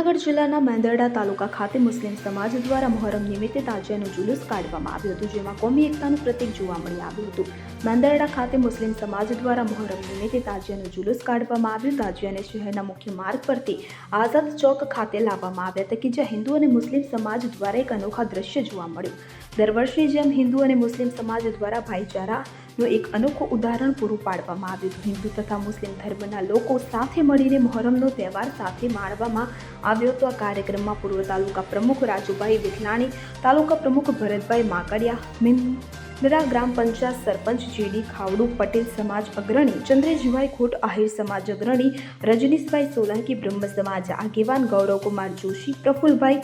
જૂનાગઢ જિલ્લાના મેંદરડા તાલુકા ખાતે મુસ્લિમ સમાજ દ્વારા મોહરમ નિમિત્તે તાજિયાનું જુલુસ કાઢવામાં આવ્યું હતું, જેમાં કોમી એકતાનું પ્રતીક જોવા મળી આવ્યું હતું. મેંદરડા ખાતે મુસ્લિમ સમાજ દ્વારા મોહરમ નિમિત્તે તાજિયાનું જુલુસ કાઢવામાં આવ્યું. તાજિયાને શહેરના મુખ્ય માર્ગ પરથી આઝાદ ચોક ખાતે લાવવામાં આવ્યા હતા કે જ્યાં હિન્દુ અને મુસ્લિમ સમાજ દ્વારા એક અનોખા દ્રશ્ય જોવા મળ્યું. દર વર્ષની જેમ હિન્દુ અને મુસ્લિમ સમાજ દ્વારા ભાઈચારાનું એક અનોખું ઉદાહરણ પૂરું પાડવામાં આવ્યું હતું. હિન્દુ તથા મુસ્લિમ ધર્મના લોકો સાથે મળીને મોહરમનો તહેવાર સાથે માણવામાં આવ્યો હતો. આ કાર્યક્રમમાં પૂર્વ તાલુકા પ્રમુખ રાજુભાઈ વિઠલાણી, તાલુકા પ્રમુખ ભરતભાઈ માકડિયા, મિંદરા ગ્રામ પંચાયત સરપંચ જેડી ખાવડુ, પટેલ સમાજ અગ્રણી ચંદ્રેશભાઈ ખોટ, આહિર સમાજ અગ્રણી, રજનીશભાઈ સોલંકી બ્રહ્મ સમાજ આગેવાન ગૌરવકુમાર જોશી, પ્રફુલભાઈ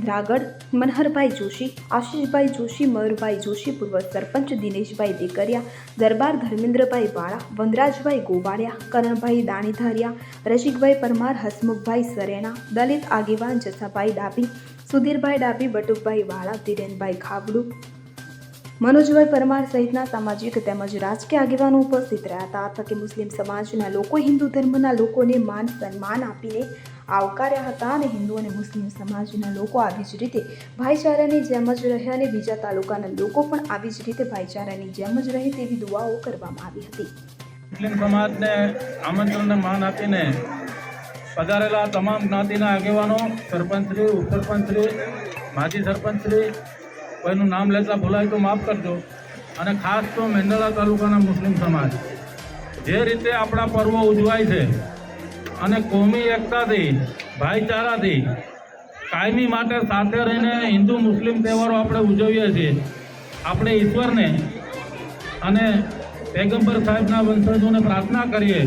દ્રાગડ મનહરભાઈ જોશી, આશીષભાઈ જોશી, મયુરભાઈ જોશી, પૂર્વ સરપંચ દિનેશભાઈ દેકરિયા, દરબાર ધર્મેન્દ્રભાઈ વાળા, વનરાજભાઈ ગોવાળિયા, કરણભાઈ દાણીધારિયા, રસિકભાઈ પરમાર, હસમુખભાઈ સરેણા, દલિત આગેવાન જસાભાઈ ડાભી, સુધીરભાઈ ડાભી, બટુકભાઈ વાળા, ધીરેનભાઈ ખાબડુ. મનોજભાઈ પરમાર સહિતના સામાજિક તેમજ રાજકીય આગેવાનો ઉપસ્થિત રહ્યા હતા. આ તકે મુસ્લિમ સમાજના લોકો હિન્દુ ધર્મના લોકોને માન સન્માન આપીને આવકાર્યા હતા અને હિન્દુ અને મુસ્લિમ સમાજના લોકો આવી જ રીતે ભાઈચારાની જેમ જ રહે અને બીજા તાલુકાના લોકો પણ આવી જ રીતે ભાઈચારાની જેમ જ રહે તેવી દુઆઓ કરવામાં આવી હતી. મુસ્લિમ સમાજને આમંત્રણને માન આપીને પધારેલા તમામ જ્ઞાતિના આગેવાનો, સરપંચશ્રી, ઉપસરપંચશ્રી, માજી સરપંચશ્રી, કોઈનું નામ લેતા ભૂલાય તો માફ કરજો. અને ખાસ તો મેંદડા તાલુકાના મુસ્લિમ સમાજ. જે રીતે આપણા પર્વો ઉજવાય છે અને કોમી એકતાથી, ભાઈચારાથી, કાયમી માટે સાથે રહીને હિન્દુ મુસ્લિમ તહેવારો આપણે ઉજવીએ છીએ. આપણે ઈશ્વરને અને પેગમ્બર સાહેબના વંશજોને પ્રાર્થના કરીએ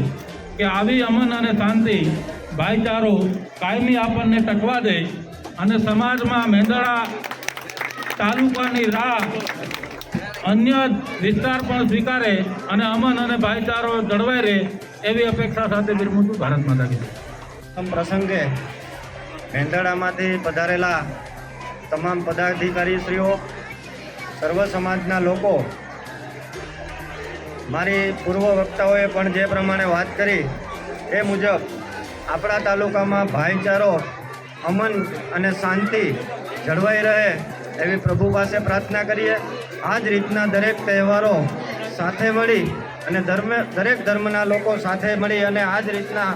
કે આવી અમન અને શાંતિ ભાઈચારો કાયમી આપણને ટકવા દે અને સમાજમાં મેંદડા તાલુકાની રાહ અન્ય વિસ્તાર પણ સ્વીકારે અને અમન અને ભાઈચારો જળવાઈ રહે. એવી અપેક્ષા સાથે બિરમું છું. ભારત માતા કી પ્રસંગે ભેંદડામાંથી પધારેલા તમામ પદાધિકારીશ્રીઓ, સર્વ સમાજના લોકો, મારી પૂર્વ વક્તાઓએ પણ જે પ્રમાણે વાત કરી એ મુજબ આપણા તાલુકામાં ભાઈચારો અમન અને શાંતિ જળવાઈ રહે એવી પ્રભુ પાસે પ્રાર્થના કરીએ. આ જ રીતના દરેક તહેવારો સાથે મળી અને ધર્મ, દરેક ધર્મના લોકો સાથે મળી અને આ જ રીતના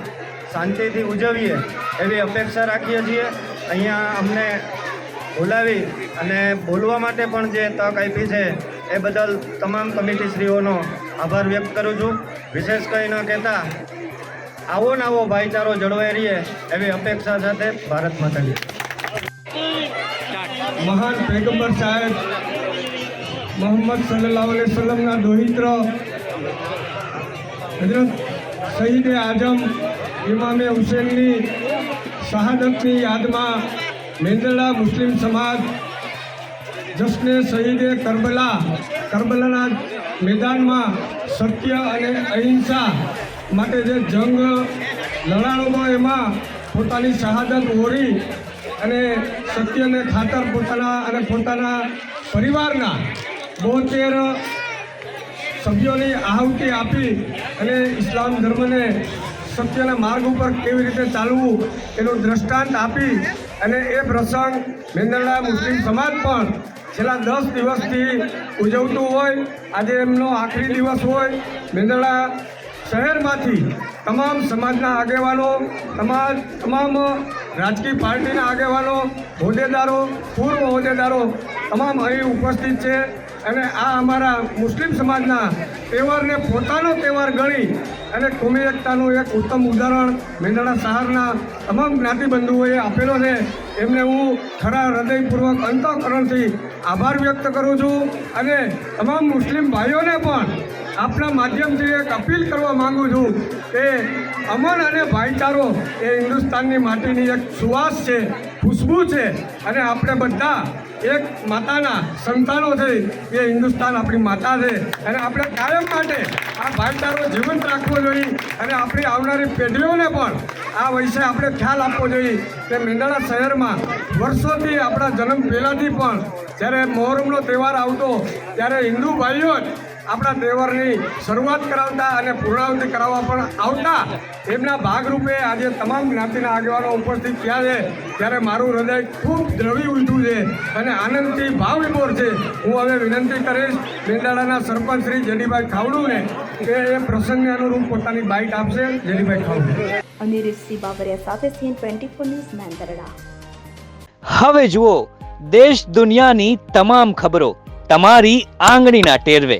શાંતિથી ઉજવીએ એવી અપેક્ષા રાખીએ છીએ. અહીંયા અમને બોલાવી અને બોલવા માટે પણ જે તક આપી છે એ બદલ તમામ કમિટીશ્રીઓનો આભાર વ્યક્ત કરું છું. વિશેષ કંઈ ન કહેતા, આવો ને આવો ભાઈચારો જળવાઈ રહીએ એવી અપેક્ષા સાથે ભારત માતાની. મહાન પેગમ્બર સાહેબ, મોહમ્મદ સલ્લાહ સલમના દોહિત્ર હજરત શહીદ આઝમ ઇમામે હુસેનની શહાદતની યાદમાં મેંદરડા મુસ્લિમ સમાજ જશ્ને શહીદે કરબલા, કરબલાના મેદાનમાં સત્ય અને અહિંસા માટે જે જંગ લડાણો એમાં પોતાની શહાદત ઓરી અને સત્યને ખાતર પોતાના અને પોતાના પરિવારના બોતેર સભ્યોની આહુતિ આપી અને ઇસ્લામ ધર્મને સત્યના માર્ગ ઉપર કેવી રીતે ચાલવું એનું દ્રષ્ટાંત આપી અને એ પ્રસંગ મેંદરડા મુસ્લિમ સમાજ પણ છેલ્લા દસ દિવસથી ઉજવતું હોય, આજે એમનો આખરી દિવસ હોય, મેંદરડા શહેરમાંથી તમામ સમાજના આગેવાનો, તમામ તમામ રાજકીય પાર્ટીના આગેવાનો, હોદ્દેદારો, પૂર્વ હોદ્દેદારો, તમામ અહીં ઉપસ્થિત છે. અને આ અમારા મુસ્લિમ સમાજના તહેવારને પોતાનો તહેવાર ગણી અને કોમી એકતાનું એક ઉત્તમ ઉદાહરણ મેંદાણા શહેરના તમામ જ્ઞાતિબંધુઓએ આપેલો છે. એમને હું ખરા હૃદયપૂર્વક અંતઃકરણથી આભાર વ્યક્ત કરું છું અને તમામ મુસ્લિમ ભાઈઓને પણ આપના માધ્યમથી એક અપીલ કરવા માંગુ છું કે અમન અને ભાઈચારો એ હિન્દુસ્તાનની માટીની એક સુવાસ છે, ખુશ્બુ છે અને આપણે બધા એક માતાના સંતાનો છે, એ હિન્દુસ્તાન આપણી માતા છે. અને આપણે કાયમ માટે આ ભાઈચારો જીવંત રાખવો જોઈએ અને આપણી આવનારી પેઢીઓને પણ આ વિશે આપણે ખ્યાલ આપવો જોઈએ કે મેંદરડા શહેરમાં વર્ષોથી આપણા જન્મ પહેલાંથી પણ જ્યારે મોહરમનો તહેવાર આવતો, ત્યારે હિન્દુ ભાઈઓ જ આપણા તહેવારની શરૂઆત કરાવતા અને પૂર્ણાવતિ કરાવવા પણ આવતા એમના ભાગરૂપે આજે તમામ જ્ઞાતિના આગેવાનો ઉપસ્થિત થયા છે. ત્યારે મારું હૃદય ખૂબ દ્રવી ઉઠ્યું છે અને આનંદથી ભાવ વિભોર છે. હું હવે વિનંતી કરીશ મેંદાડાના સરપંચ શ્રી જેડીભાઈ ખાવડુને કે એ પ્રસંગને અનુરૂપ પોતાની બાઇટ આપશે. જેડીભાઈ ખાવડુ. અનિરુદ્ધ બાબરિયા સાથે CN twenty four news Mendarda. હવે જુઓ દેશ દુનિયાની તમામ ખબરો તમારી આંગળીના ટેરવે.